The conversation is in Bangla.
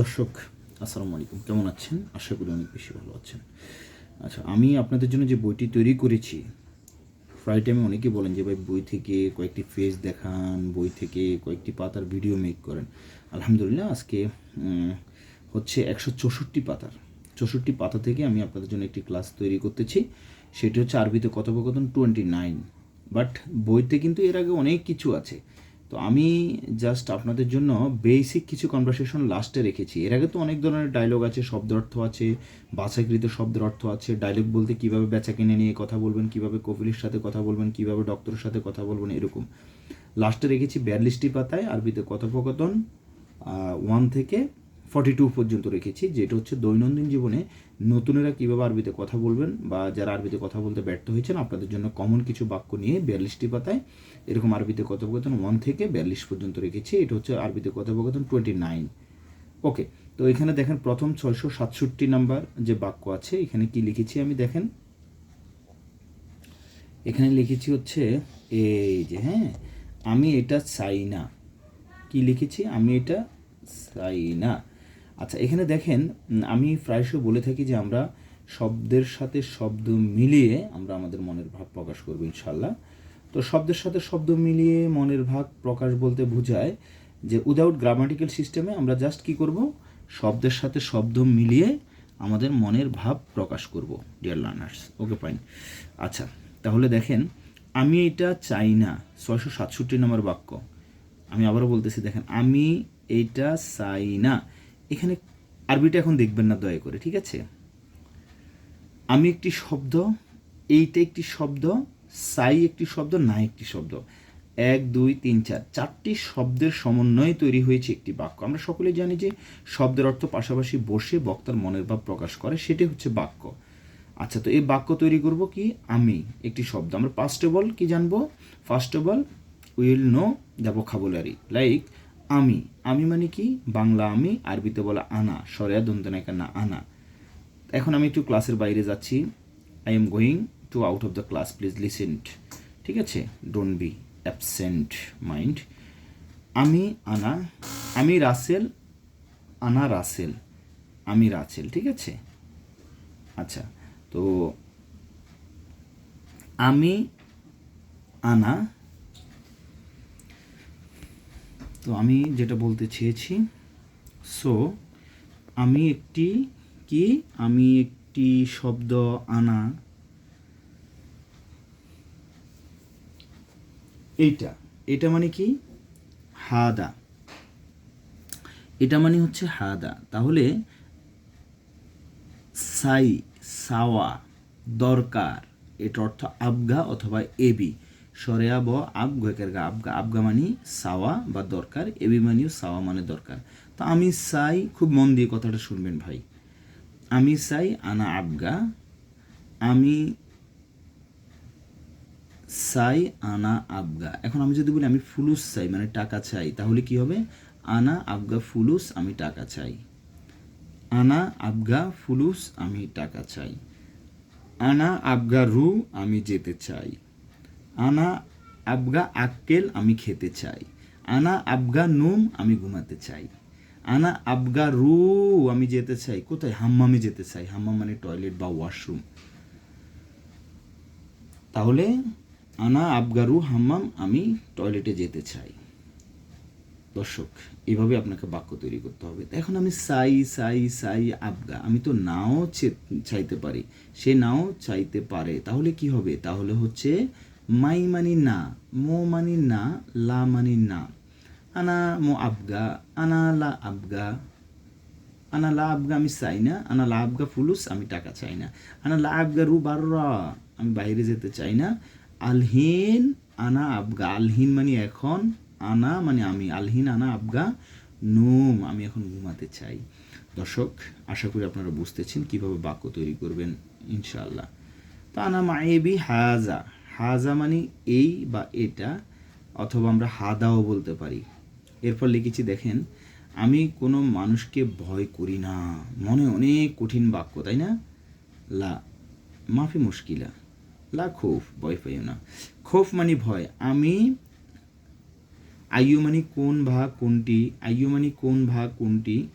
দর্শক, আসসালামু আলাইকুম। কেমন আছেন? আশা করি অনেক বেশি ভালো আছেন। আচ্ছা আমি আপনাদের জন্য যে বইটি তৈরি করেছি প্রায় টাইমে অনেকে বলেন যে, ভাই, বই থেকে কয়েকটি পেজ দেখান, বই থেকে কয়েকটি পাতার ভিডিও মেক করেন। আলহামদুলিল্লাহ, আজকে হচ্ছে একশো চৌষট্টি পাতার। চৌষট্টি পাতা থেকে আমি আপনাদের জন্য একটি ক্লাস তৈরি করতেছি। সেটি হচ্ছে আরবিতে কথোপকথন টোয়েন্টি নাইন বাট বইতে কিন্তু এর আগে অনেক কিছু আছে। তো আমি জাস্ট আপনাদের জন্য বেসিক কিছু কনভারসেশন লাস্টে রেখেছি। এর আগে তো অনেক ধরনের ডায়লগ আছে, শব্দ অর্থ আছে বাছাকৃত শব্দের অর্থ আছে ডায়লগ বলতে কীভাবে বেচা কিনে নিয়ে কথা বলবেন, কীভাবে কপিলের সাথে কথা বলবেন, কীভাবে ডক্টরের সাথে কথা বলবেন, এরকম। লাস্টে রেখেছি বিয়াল্লিশটি পাতায়, আরবিতে কথোপকথন ওয়ান থেকে ফর্টি টু পর্যন্ত রেখেছি, যেটা হচ্ছে দৈনন্দিন জীবনে নতুনেরা কীভাবে আরবিতে কথা বলবেন বা যারা আরবিতে কথা বলতে ব্যর্থ হয়েছেন, আপনাদের জন্য কমন কিছু বাক্য নিয়ে বিয়াল্লিশটি পাতায় এরকম আরবিতে কথোপকথন ওয়ান থেকে বিয়াল্লিশ পর্যন্ত রেখেছি, এটা হচ্ছে আরবিতে কথোপকথন টোয়েন্টি নাইন ওকে তো এখানে দেখেন প্রথম ছয়শো সাতষট্টি নাম্বার যে বাক্য আছে, এখানে কি লিখেছি আমি দেখেন? এখানে লিখেছি হচ্ছে, এই যে হ্যাঁ আমি এটা চাই না। কি লিখেছি? আমি এটা চাই না। আচ্ছা এখানে দেখেন আমি প্রায়শই বলে থাকি যে আমরা শব্দের সাথে শব্দ মিলিয়ে আমরা আমাদের মনের ভাব প্রকাশ করব ইনশাল্লাহ তো শব্দের সাথে শব্দ মিলিয়ে মনের ভাব প্রকাশ বলতে বোঝায় যে উইদাউট গ্রামাটিক্যাল সিস্টেমে আমরা জাস্ট কি করব? শব্দের সাথে শব্দ মিলিয়ে আমাদের মনের ভাব প্রকাশ করব ডিয়ার লার্নার্স ওকে ফাইন আচ্ছা তাহলে দেখেন, আমি এটা চাই না, ছয়শো সাতষট্টি নম্বর বাক্য। আমি আবারও বলতেছি, দেখেন, আমি এইটা চাই না। এখানে আরবিটা এখন দেখবেন না, দয়া করে, ঠিক আছে? আমি একটি শব্দ এইটা একটি শব্দ, সাই একটি শব্দ, না একটি শব্দ। এক, দুই, তিন, চার, চারটি শব্দের সমন্বয়ে তৈরি হয়েছে একটি বাক্য। আমরা সকলেই জানি যে শব্দের অর্থ পাশাপাশি বসে বক্তার মনের ভাব প্রকাশ করে সেটি হচ্ছে বাক্য। আচ্ছা তো এই বাক্য তৈরি করব কি? আমি, একটি শব্দ। আমরা ফার্স্ট অফ অল কি জানব? First of all will know the vocabulary like আমি। আমি মানে কি? বাংলা আমি, আরবিতে বলা আনা, সরেয়া দন্তনায়িকা না আনা। এখন আমি একটু ক্লাসের বাইরে যাচ্ছি। I am going to out of the class please listen ঠিক আছে? ডোন্ট বি অ্যাবসেন্ট মাইন্ড আমি আনা, আমি রাসেল, আনা রাসেল, আমি রাসেল, ঠিক আছে? আচ্ছা তো আমি আনা তো আমি যেটা বলতে চেয়েছি সো আমি একটি কি? আমি একটি শব্দ আনা। এইটা, এটা মানে কি? হাদা। এটা মানে হচ্ছে হাদা। তাহলে সাই, সাওয়া, দরকার এটা অর্থ আবগা অথবা এবি সরেয়া ব আবগের গা আবগা আবগা মানি সাওয়া বা দরকার এবি মানিও সাওয়া মানে দরকার। তো আমি চাই, খুব মন দিয়ে কথাটা শুনবেন ভাই। আমি চাই আনা আবগা আমি চাই আনা আবগা এখন আমি যদি বলি আমি ফুলুস চাই মানে টাকা চাই, তাহলে কি হবে? আনা আবগা ফুলুস, আমি টাকা চাই। আনা আবগা ফুলুস, আমি টাকা চাই। আনা আবগা রু, আমি যেতে চাই। আনা আবগা আক্কেল আমি খেতে চাই। আনা আবগা নুম আমি ঘুমাতে চাই। আনা আবগা রু আমি যেতে চাই। কোথায়? হাম্মামে যেতে চাই। হাম্মাম মানে টয়লেট বা ওয়াশরুম। তাহলে আনা আবগারু হাম্মাম আমি টয়লেটে যেতে চাই। দর্শক, এভাবে আপনাকে বাক্য তৈরি করতে হবে। এখন আমি সাই সাই সাই আবগা, আমি তো নাও চাইতে পারি। সে নাও চাইতে পারে। তাহলে কি হবে? তাহলে হচ্ছে মাই মানি না, মো মানি না, লা মানি না। আনা মো আবগা, আনা লা আবগা। আনা লা আবগা আমি চাই না, আনা লা আবগা ফুলুস আমি টাকা চাই না। আনা লা আবগা রু বাররা আমি বাইরে যেতে চাই না। আলহিন, আনা আবগা। আলহিন মানে এখন, আনা মানে আমি। আলহিন, আনা আবগা, নুম আমি এখন ঘুমাতে চাই। দর্শক, আশা করি আপনারা বুঝতেছেন কীভাবে বাক্য তৈরি করবেন, ইনশাআল্লাহ। তো আনা মায়েবি হাজা। হাজা মানে এই বা এটা অথবা আমরা হাদাও বলতে পারি। এরপর লিখেছি, দেখেন, আমি কোনো মানুষকে ভয় করি না। মনে অনেক কঠিন বাক্য, তাই না? লা, মাফি মুশকিলা। লা, খোফ, ভয় পাইও না। খোফ মানে ভয়। আমি, আইয়ু মানে কোন ভাগ, কোনটি? আইয়ু মানে কোন ভাগ, কোনটি?